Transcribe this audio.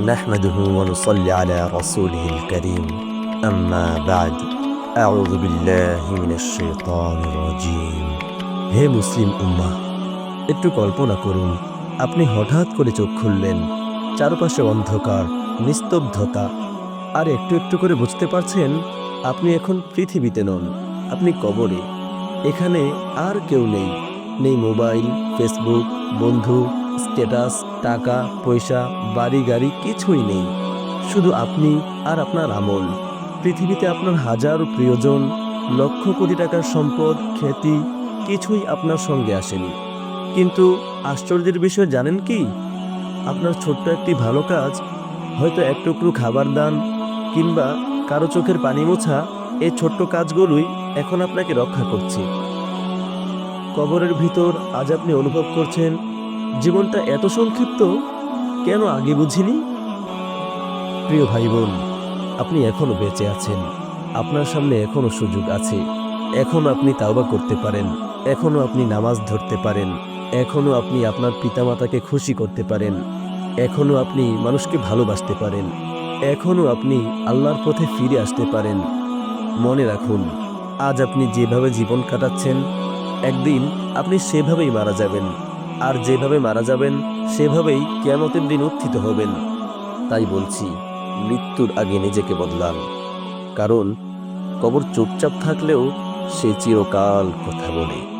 نحمده ونصلي على رسوله الكريم أما بعد أعوذ بالله من الشيطان الرجيم হে মুসলিম উম্মাহ একটু কল্পনা করুন আপনি হঠাৎ করে চোখ খুললেন চারপাশে অন্ধকার নিস্তব্ধতা আর একটু একটু করে বুঝতে পারছেন আপনি এখন পৃথিবীতে নন আপনি কবরে এখানে আর কেউ নেই নেই মোবাইল ফেসবুক বন্ধু স্ট্যাটাস, টাকা, পয়সা, বাড়ি, গাড়ি কিছুই নেই। শুধু আপনি আর আপনার আমল। পৃথিবীতে আপনার হাজার প্রিয়জন, লক্ষ কোটি টাকার সম্পদ, খ্যাতি কিছুই আপনার সঙ্গে আসেনি। কিন্তু আশ্চর্যের বিষয় জানেন কি? আপনার ছোট্ট একটি ভালো কাজ, হয়তো এক টুকরো খাবার দান কিংবা কারও চোখের পানি মোছা এই ছোট্ট কাজগুলোই এখন আপনাকে রক্ষা করছে। কবরের ভিতর আজ আপনি অনুভব করছেন জীবনটা এত সংক্ষিপ্ত, কেন আগে বুঝিনি? প্রিয় ভাই বোন আপনি এখনও বেঁচে আছেন। আপনার সামনে এখনও সুযোগ আছে। এখনও আপনি তাওবা করতে পারেন। এখনও আপনি নামাজ ধরতে পারেন। এখনও আপনি আপনার পিতামাতাকে খুশি করতে পারেন। এখনও আপনি মানুষকে ভালোবাসতে পারেন। এখনও আপনি আল্লাহর পথে ফিরে আসতে পারেন। মনে রাখুন, আজ আপনি যেভাবে জীবন কাটাচ্ছেন, একদিন আপনি সেভাবেই মারা যাবেন। আর যেভাবে মারা যাবেন, সেভাবেই কেয়ামতের দিন উত্থিত হবেন। তাই বলছি, মৃত্যুর আগে নিজেকে বদলান। কারণ কবর চুপচাপ থাকলেও সে চিরকাল কথা বলে।